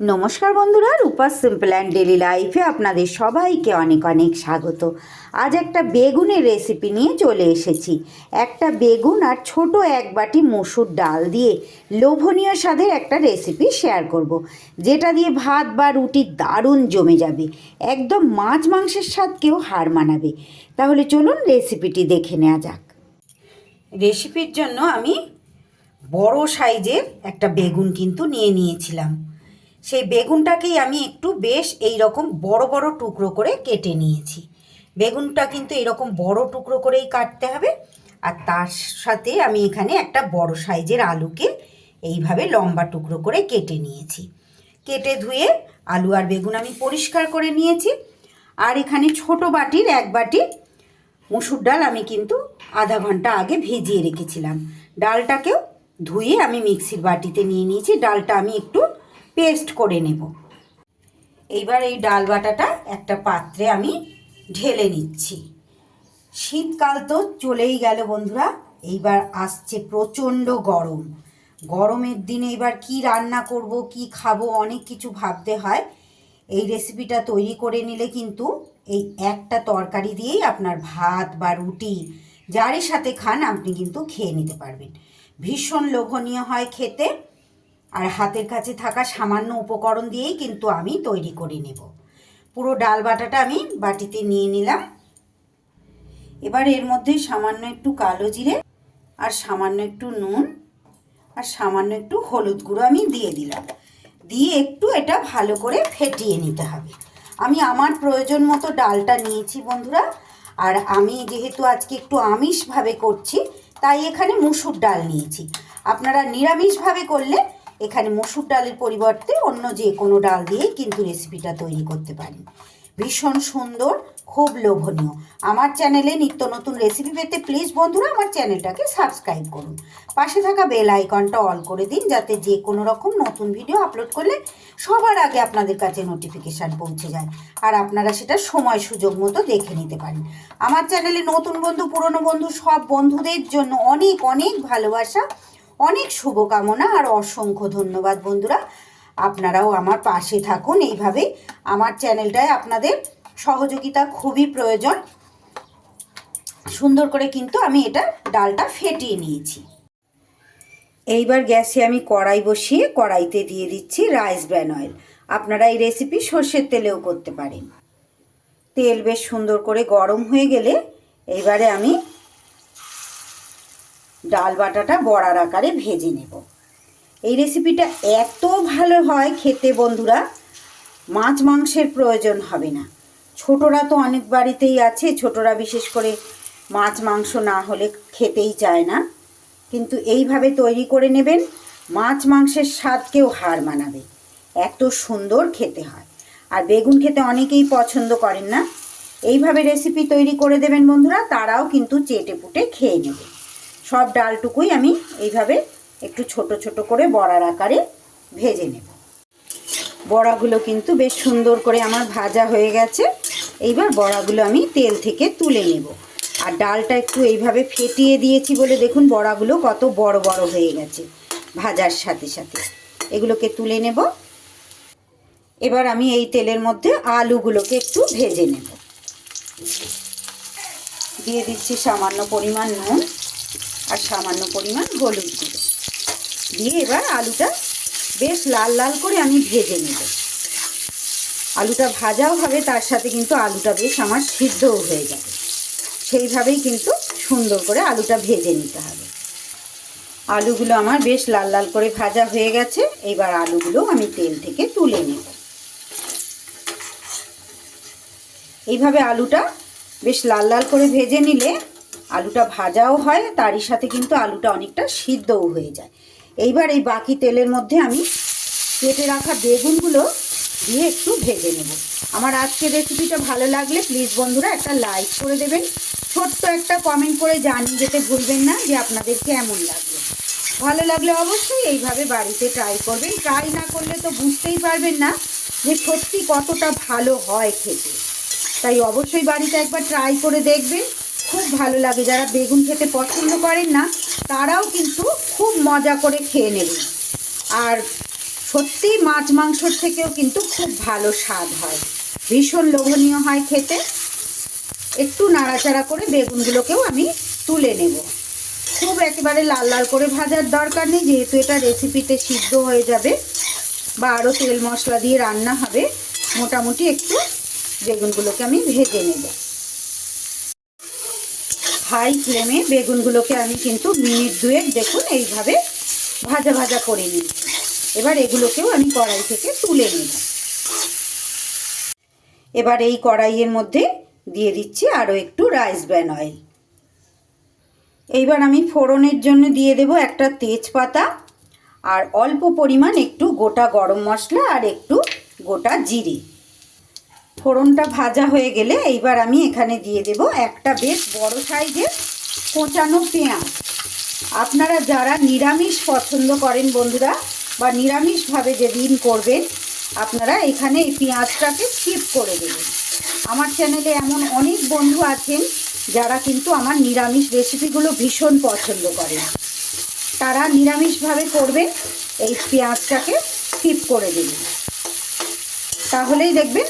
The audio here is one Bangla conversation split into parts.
নমস্কার বন্ধুরা রূপার সিম্পল অ্যান্ড ডেলি লাইফে আপনাদের সবাইকে অনেক অনেক স্বাগত। আজ একটা বেগুনের রেসিপি নিয়ে চলে এসেছি। একটা বেগুন আর ছোট এক বাটি মসুর ডাল দিয়ে লোভনীয় স্বাদের একটা রেসিপি শেয়ার করব। যেটা দিয়ে ভাত বা রুটি দারুণ জমে যাবে, একদম মাছ মাংসের স্বাদকেও হার মানাবে। তাহলে চলুন রেসিপিটি দেখে নেওয়া যাক। রেসিপির জন্য আমি বড় সাইজের একটা বেগুন কিন্তু নিয়ে নিয়েছিলাম। সেই বেগুনটাকেই আমি একটু বেশ এই রকম বড় বড় টুকরো করে কেটে নিয়েছি। বেগুনটা কিন্তু এরকম বড় টুকরো করেই কাটতে হবে। আর তার সাথে আমি এখানে একটা বড় সাইজের আলুকে এইভাবে লম্বা টুকরো করে কেটে নিয়েছি। কেটে ধুয়ে আলু আর বেগুন আমি পরিষ্কার করে নিয়েছি। আর এখানে ছোট বাটির এক বাটি মুসুর ডাল আমি কিন্তু আধা ঘণ্টা আগে ভিজিয়ে রেখেছিলাম। ডালটাকেও ধুয়ে আমি মিক্সির বাটিতে নিয়ে নিয়েছি। ডালটা আমি একটু পেস্ট করে নেব। এইবার এই ডাল বাটাটা একটা পাত্রে আমি ঢেলে নিচ্ছি। শীতকাল তো চলেই গেল বন্ধুরা, এইবার আসছে প্রচণ্ড গরম। গরমের দিনে এবার কি রান্না করব, কি খাব, অনেক কিছু ভাবতে হয়। এই রেসিপিটা তৈরি করে নিলে কিন্তু এই একটা তরকারি দিয়েই আপনার ভাত বা রুটি যারই সাথে খান, আপনি কিন্তু খেয়ে নিতে পারবেন। ভীষণ লোভনীয় হয় খেতে। আর হাতের কাছে থাকা সামান্য উপকরণ দিয়েই কিন্তু আমি তৈরি করে নেব। পুরো ডাল বাটাটা আমি বাটিতে নিয়ে নিলাম। এবার এর মধ্যে সামান্য একটু কালো জিরে আর সামান্য একটু নুন আর সামান্য একটু হলুদ গুঁড়ো আমি দিয়ে দিলাম। দিয়ে একটু এটা ভালো করে ফেটিয়ে নিতে হবে। আমি আমার প্রয়োজন মতো ডালটা নিয়েছি বন্ধুরা। আর আমি যেহেতু আজকে একটু আমিষভাবে করছি, তাই এখানে মুসুর ডাল নিয়েছি। আপনারা নিরামিষভাবে করলে এখানে মসুর ডালের পরিবর্তে অন্য যে কোনো ডাল দিয়েই কিন্তু রেসিপিটা তৈরি করতে পারেন। ভীষণ সুন্দর, খুব লোভনীয়। আমার চ্যানেলে নিত্য নতুন রেসিপি পেতে প্লিজ বন্ধুরা আমার চ্যানেলটাকে সাবস্ক্রাইব করুন। পাশে থাকা বেল আইকনটা অল করে দিন যাতে যে কোনো রকম নতুন ভিডিও আপলোড করলে সবার আগে আপনাদের কাছে নোটিফিকেশান পৌঁছে যায় আর আপনারা সেটা সময় সুযোগ মতো দেখে নিতে পারেন। আমার চ্যানেলে নতুন বন্ধু, পুরনো বন্ধু সব বন্ধুদের জন্য অনেক অনেক ভালোবাসা। অনেক শুভকামনা আর অসংখ্য ধন্যবাদ বন্ধুরা। আপনারাও আমার পাশে থাকুন। এইভাবে আমার চ্যানেলটায় আপনাদের সহযোগিতা খুবই প্রয়োজন। সুন্দর করে কিন্তু আমি এটা ডালটা ফেটিয়ে নিয়েছি। এইবার গ্যাসে আমি কড়াই বসিয়ে কড়াইতে দিয়ে দিচ্ছি রাইস ব্র্যান অয়েল। আপনারা এই রেসিপি সর্ষের তেলেও করতে পারেন। তেল বেশ সুন্দর করে গরম হয়ে গেলে এইবারে আমি ডাল বাটাটা বড়ার আকারে ভেজে নেব। এই রেসিপিটা এত ভালো হয় খেতে বন্ধুরা, মাছ মাংসের প্রয়োজন হবে না। ছোটরা তো অনেক বাড়িতেই আছে, ছোটরা বিশেষ করে মাছ মাংস না হলে খেতেই চায় না। কিন্তু এইভাবে তৈরি করে নেবেন, মাছ মাংসের স্বাদকেও হার মানাবে। এত সুন্দর খেতে হয়। আর বেগুন খেতে অনেকেই পছন্দ করেন না। এইভাবে রেসিপি তৈরি করে দেবেন বন্ধুরা, তারাও কিন্তু চেটে পুটে খেয়ে নেবে। সব ডালটুকুই আমি এইভাবে একটু ছোট ছোট করে বড়ার আকারে ভেজে নেব। বড়াগুলো কিন্তু বেশ সুন্দর করে আমার ভাজা হয়ে গেছে। এইবার বড়াগুলো আমি তেল থেকে তুলে নেব। আর ডালটা একটু এইভাবে ফেটিয়ে দিয়েছি বলে দেখুন বড়াগুলো কত বড় বড় হয়ে গেছে ভাজার সাথে সাথে। এগুলোকে তুলে নেব। এবার আমি এই তেলের মধ্যে আলুগুলোকে একটু ভেজে নেব। দিয়ে দিচ্ছি সামান্য পরিমাণ নুন। আর সামান্য পরিমাণ হলুদ গুঁড়ো। দিয়ে এবার আলুটা বেশ লাল লাল করে আমি ভেজে নেব। আলুটা ভাজাও হবে, তার সাথে কিন্তু আলুটা বেশ আমার সিদ্ধও হয়ে যাবে। সেইভাবেই কিন্তু সুন্দর করে আলুটা ভেজে নিতে হবে। আলুগুলো আমার বেশ লাল লাল করে ভাজা হয়ে গেছে, এবার আলুগুলো আমি তেল থেকে তুলে নেব। এইভাবে আলুটা বেশ লাল লাল করে ভেজে নিলে আলুটা ভাজাও হয়, তারই সাথে কিন্তু আলুটা অনেকটা সিদ্ধও হয়ে যায়। এইবার এই বাকি তেলের মধ্যে আমি কেটে রাখা বেগুনগুলো দিয়ে একটু ভেজে নেব। আমার আজকের রেসিপিটা ভালো লাগলে প্লিজ বন্ধুরা একটা লাইক করে দেবেন। ছোট্ট একটা কমেন্ট করে জানিয়ে যেতে ভুলবেন না যে আপনাদের কেমন লাগল। ভালো লাগলে অবশ্যই এইভাবে বাড়িতে ট্রাই করবেন। ট্রাই না করলে তো বুঝতেই পারবেন না যে সত্যি কতটা ভালো হয় খেতে। তাই অবশ্যই বাড়িতে একবার ট্রাই করে দেখবেন। খুব ভালো লাগে। যারা বেগুন খেতে পছন্দ করেন না, তারাও কিন্তু খুব মজা করে খেয়ে নেবেন। আর সত্যি মাছ মাংসর থেকেও কিন্তু খুব ভালো স্বাদ হয়। ভীষণ লোভনীয় হয় খেতে। একটু নাড়াচাড়া করে বেগুনগুলোকেও আমি তুলে নেব। খুব একেবারে লাল লাল করে ভাজার দরকার নেই, যেহেতু এটা রেসিপিতে সিদ্ধ হয়ে যাবে বা আরও তেল মশলা দিয়ে রান্না হবে, মোটামুটি একটু বেগুনগুলোকে আমি ভেজে নেব। হাই ফ্লেমে বেগুনগুলোকে আমি কিন্তু মিনিট দুয়েক দেখুন এইভাবে ভাজা ভাজা করে নিয়েছি এবার এগুলোকেও আমি কড়াই থেকে তুলে নেব এবার এই কড়াইয়ের মধ্যে দিয়ে দিচ্ছি আরও একটু রাইস ব্র্যান অয়েল। এইবার আমি ফোড়নের জন্য দিয়ে দেব একটা তেজপাতা আর অল্প পরিমাণ একটু গোটা গরম মশলা আর একটু গোটা জিরে। ফোড়নটা ভাজা হয়ে গেলে এইবার আমি এখানে দিয়ে দেব একটা বেশ বড় সাইজের কোঁচানো পেঁয়াজ। আপনারা যারা নিরামিষ পছন্দ করেন বন্ধুরা বা নিরামিষভাবে যেদিন করবেন, আপনারা এখানে এই পেঁয়াজটাকে স্কিপ করে দেবেন। আমার চ্যানেলে এমন অনেক বন্ধু আছেন যারা কিন্তু আমার নিরামিষ রেসিপিগুলো ভীষণ পছন্দ করেন। তারা নিরামিষভাবে করবেন এই পেঁয়াজটাকে স্কিপ করে দেবেন। তাহলেই দেখবেন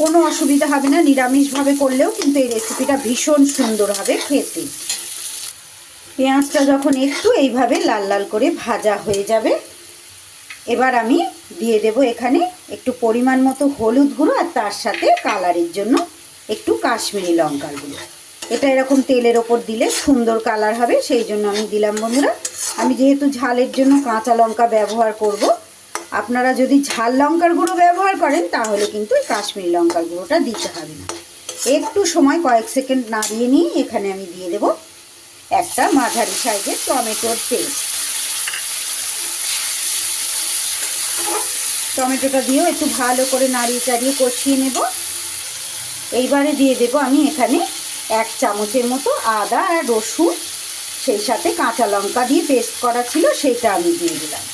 কোনো অসুবিধা হবে না, নিরামিষভাবে করলেও কিন্তু এই রেসিপিটা ভীষণ সুন্দর হবে খেতে। পেঁয়াজটা যখন একটু এইভাবে লাল লাল করে ভাজা হয়ে যাবে, এবার আমি দিয়ে দেব এখানে একটু পরিমাণ মতো হলুদ গুঁড়ো আর তার সাথে কালারের জন্য একটু কাশ্মীরি লঙ্কার গুঁড়ো। এটা এরকম তেলের ওপর দিলে সুন্দর কালার হবে, সেই জন্য আমি দিলাম বন্ধুরা। আমি যেহেতু ঝালের জন্য কাঁচা লঙ্কা ব্যবহার করব আপনারা যদি ঝাল লঙ্কার গুঁড়ো ব্যবহার করেন, তাহলে কিন্তু কাশ্মীরি লঙ্কার গুঁড়োটা দিতে হবে না। একটু সময়, কয়েক সেকেন্ড নাড়িয়ে নিয়ে এখানে আমি দিয়ে দেব একটা মাঝারি সাইজের টমেটোর পেস্ট। টমেটোটা দিয়েও একটু ভালো করে নাড়িয়ে চাড়িয়ে কষিয়ে নেব। এইবারে দিয়ে দেব আমি এখানে এক চামচের মতো আদা আর রসুন। সেই সাথে কাঁচা লঙ্কা দিয়ে পেস্ট করা ছিল, সেইটা আমি দিয়ে দিলাম।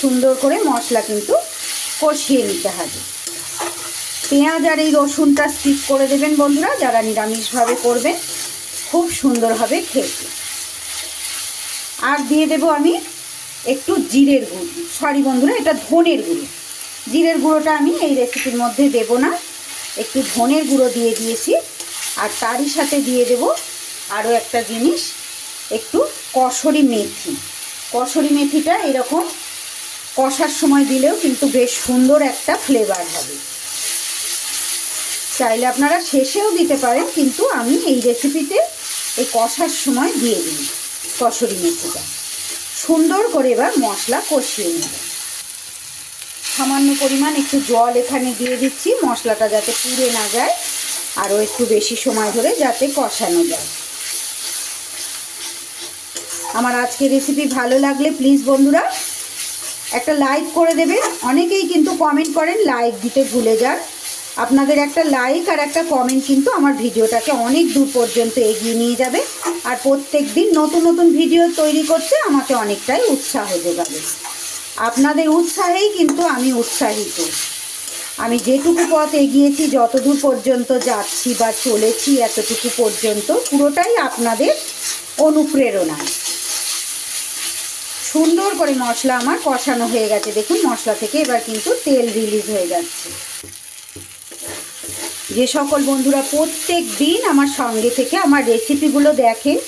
সুন্দর করে মশলা কিন্তু কষিয়ে নিতে হবে। পেঁয়াজ আর এই রসুনটা স্টিক করে দেবেন বন্ধুরা, যারা নিরামিষভাবে করবেন, খুব সুন্দর হবে খেতে। আর দিয়ে দেব আমি একটু জিরের গুঁড়ো। সরি বন্ধুরা, এটা ধনের গুঁড়ো। জিরের গুঁড়োটা আমি এই রেসিপির মধ্যে দেব না। একটু ধনের গুঁড়ো দিয়ে দিয়েছি। আর তারই সাথে দিয়ে দেব আরও একটা জিনিস, একটু কসরি মেথি। কসরি মেথিটা এরকম কষার সময় দিলেও কিন্তু বেশ সুন্দর একটা ফ্লেভার হবে। চাইলে আপনারা শেষেও দিতে পারেন, কিন্তু আমি এই রেসিপিতে এই কষার সময় দিয়ে দিই কসরি মেথিটা। সুন্দর করে এবার মশলা কষিয়ে নেব। সামান্য পরিমাণ একটু জল এখানে দিয়ে দিচ্ছি, মশলাটা যাতে পুড়ে না যায়, আরও একটু বেশি সময় ধরে যাতে কষানো যায়। আমার আজকের রেসিপি ভালো লাগলে প্লিজ বন্ধুরা একটা লাইক করে দেবেন অনেকেই কিন্তু কমেন্ট করেন লাইক দিতে ভুলে যান। আপনাদের একটা লাইক আর একটা কমেন্ট কিন্তু আমার ভিডিওটাকে অনেক দূর পর্যন্ত এগিয়ে নিয়ে যাবে। আর প্রত্যেক দিন নতুন নতুন ভিডিও তৈরি করতে আমাকে অনেকটাই উৎসাহ যোগাবে। আপনাদের উৎসাহেই কিন্তু আমি উৎসাহিত। আমি যেটুকু পথ এগিয়েছি, যতদূর পর্যন্ত যাচ্ছি বা চলেছি, এতটুকু পর্যন্ত পুরোটাই আপনাদের অনুপ্রেরণা সুন্দর করে মশলা আমার কষানো হয়ে গেছে। দেখুন, মশলা থেকে এবার কিন্তু তেল রিলিজ হয়ে যাচ্ছে। যে সকল বন্ধুরা প্রত্যেক দিন আমার সঙ্গে থেকে আমার রেসিপিগুলো দেখেন,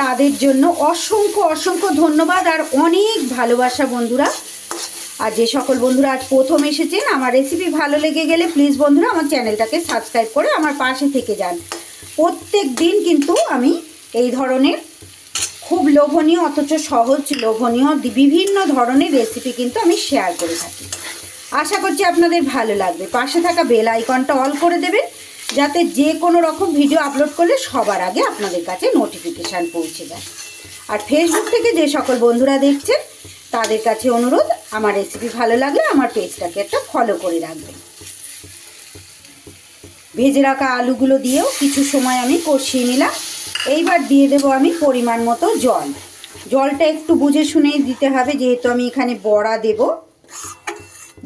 তাদের জন্য অসংখ্য অসংখ্য ধন্যবাদ আর অনেক ভালোবাসা বন্ধুরা। আর যে সকল বন্ধুরা আজ প্রথম এসেছেন, আমার রেসিপি ভালো লেগে গেলে প্লিজ বন্ধুরা আমার চ্যানেলটাকে সাবস্ক্রাইব করে আমার পাশে থেকে যান। প্রত্যেক দিন কিন্তু আমি এই ধরনের খুব লোভনীয়, অথচ সহজ লোভনীয় বিভিন্ন ধরনের রেসিপি কিন্তু আমি শেয়ার করে থাকি। আশা করছি আপনাদের ভালো লাগবে। পাশে থাকা বেল আইকনটা অল করে দেবেন, যাতে যে কোনো রকম ভিডিও আপলোড করলে সবার আগে আপনাদের কাছে নোটিফিকেশান পৌঁছে যায়। আর ফেসবুক থেকে যে সকল বন্ধুরা দেখছেন, তাদের কাছে অনুরোধ, আমার রেসিপি ভালো লাগলে আমার পেজটাকে একটা ফলো করে রাখবেন। ভেজে রাখা আলুগুলো দিয়েও কিছু সময় আমি কষিয়ে নিলাম। এইবার দিয়ে দেবো আমি পরিমাণ মতো জল। জলটা একটু বুঝে শুনেই দিতে হবে, যেহেতু আমি এখানে বড়া দেব।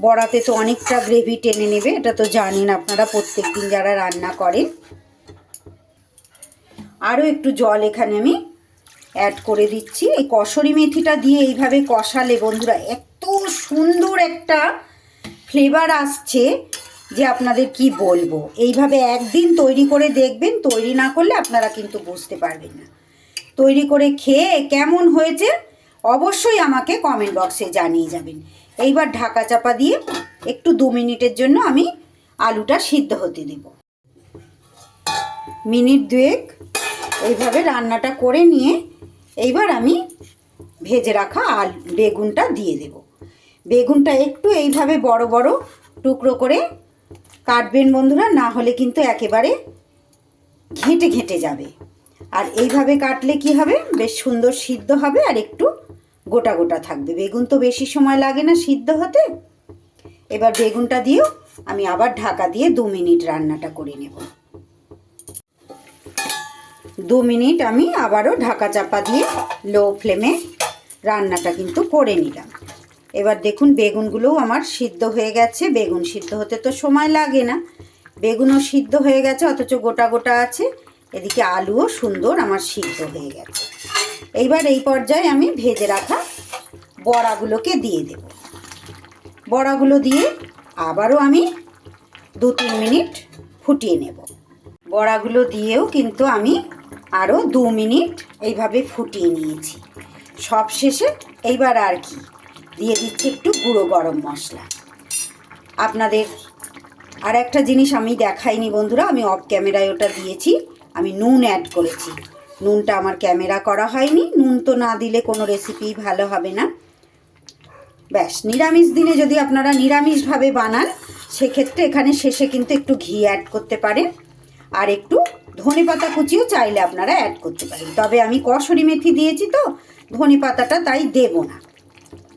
বড়াতে তো অনেকটা গ্রেভি টেনে নেবে, এটা তো জানেন আপনারা প্রত্যেক দিন যারা রান্না করেন। আরও একটু জল এখানে আমি অ্যাড করে দিচ্ছি। এই কসরি মেথিটা দিয়ে এইভাবে কষালে বন্ধুরা, এত সুন্দর একটা ফ্লেভার আসছে। যে আপনাদের কি বলব? এইভাবে একদিন তৈরি করে দেখবেন, তৈরি না করলে আপনারা কিন্তু বুঝতে পারবেন না। তৈরি করে খেয়ে কেমন হয়েছে, অবশ্যই আমাকে কমেন্ট বক্সে জানিয়ে যাবেন। এইবার ঢাকা চাপা দিয়ে একটু দু মিনিটের জন্য আমি আলুটা সিদ্ধ হতে দেব। মিনিট দুয়েক এইভাবে রান্নাটা করে নিয়ে এইবার আমি ভেজে রাখা আল, বেগুনটা দিয়ে দেব। বেগুনটা একটু এইভাবে বড় বড় টুকরো করে কাটবেন বন্ধুরা, না হলে কিন্তু একেবারে ঘেঁটে ঘেঁটে যাবে। আর এইভাবে কাটলে কি হবে? বেশ সুন্দর সিদ্ধ হবে আর একটু গোটা গোটা থাকবে। বেগুন তো বেশি সময় লাগে না সিদ্ধ হতে। এবার বেগুনটা দিয়েও আমি আবার ঢাকা দিয়ে দু মিনিট রান্নাটা করে নেব। দু মিনিট আমি আবারও ঢাকা চাপা দিয়ে লো ফ্লেমে রান্নাটা কিন্তু করে নিলাম। এবার দেখুন বেগুনগুলোও আমার সিদ্ধ হয়ে গেছে। বেগুন সিদ্ধ হতে তো সময় লাগে না। বেগুনও সিদ্ধ হয়ে গেছে, অথচ গোটা গোটা আছে। এদিকে আলুও সুন্দর আমার সিদ্ধ হয়ে গেছে। এইবার এই পর্যায়ে আমি ভেজে রাখা বড়াগুলোকে দিয়ে দেব। বড়াগুলো দিয়ে আবারও আমি দু তিন মিনিট ফুটিয়ে নেব। বড়াগুলো দিয়েও কিন্তু আমি আরও দু মিনিট এইভাবে ফুটিয়ে নিয়েছি। সব শেষে এইবার আর কি দিয়ে দিচ্ছি একটু গুঁড়ো গরম মশলা। আপনাদের আর একটা জিনিস আমি দেখাইনি বন্ধুরা, আমি অফ ক্যামেরায় ওটা দিয়েছি। আমি নুন অ্যাড করেছি। নুনটা আমার ক্যামেরা করা হয়নি। নুন তো না দিলে কোনো রেসিপি ভালো হবে না। ব্যাস, নিরামিষ দিনে যদি আপনারা নিরামিষভাবে বানান, সেক্ষেত্রে এখানে শেষে কিন্তু একটু ঘি অ্যাড করতে পারেন। আর একটু ধনে পাতা কুচিও চাইলে আপনারা অ্যাড করতে পারেন। তবে আমি কসরি মেথি দিয়েছি তো ধনে পাতাটা তাই দেব না।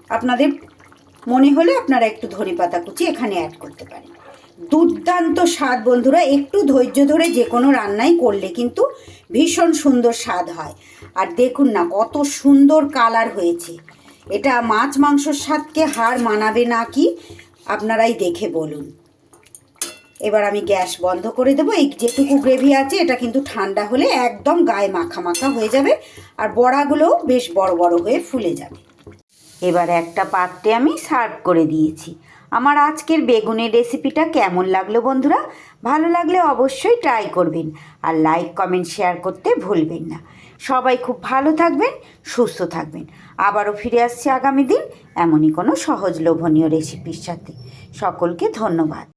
আপনাদের মনে হলে আপনারা একটু ধনে পাতা কুচি এখানে অ্যাড করতে পারেন। দুর্দান্ত স্বাদ বন্ধুরা, একটু ধৈর্য ধরে যে কোনো রান্নাই করলে কিন্তু ভীষণ সুন্দর স্বাদ হয়। আর দেখুন না, কত সুন্দর কালার হয়েছে। এটা মাছ মাংসর স্বাদকে হার মানাবে না কি? আপনারাই দেখে বলুন। এবার আমি গ্যাস বন্ধ করে দেবো। এই যেটুকু গ্রেভি আছে, এটা কিন্তু ঠান্ডা হলে একদম গায়ে মাখা মাখা হয়ে যাবে। আর বড়াগুলোও বেশ বড় বড় হয়ে ফুলে যাবে। এবার একটা পাত্রে আমি সার্ভ করে দিয়েছি। আমার আজকের বেগুনের রেসিপিটা কেমন লাগল বন্ধুরা? ভালো লাগলে অবশ্যই ট্রাই করবেন আর লাইক, কমেন্ট, শেয়ার করতে ভুলবেন না। সবাই খুব ভালো থাকবেন, সুস্থ থাকবেন। আবারও ফিরে আসছি আগামী দিন এমনই কোনো সহজ লোভনীয় রেসিপির সাথে। সকলকে ধন্যবাদ।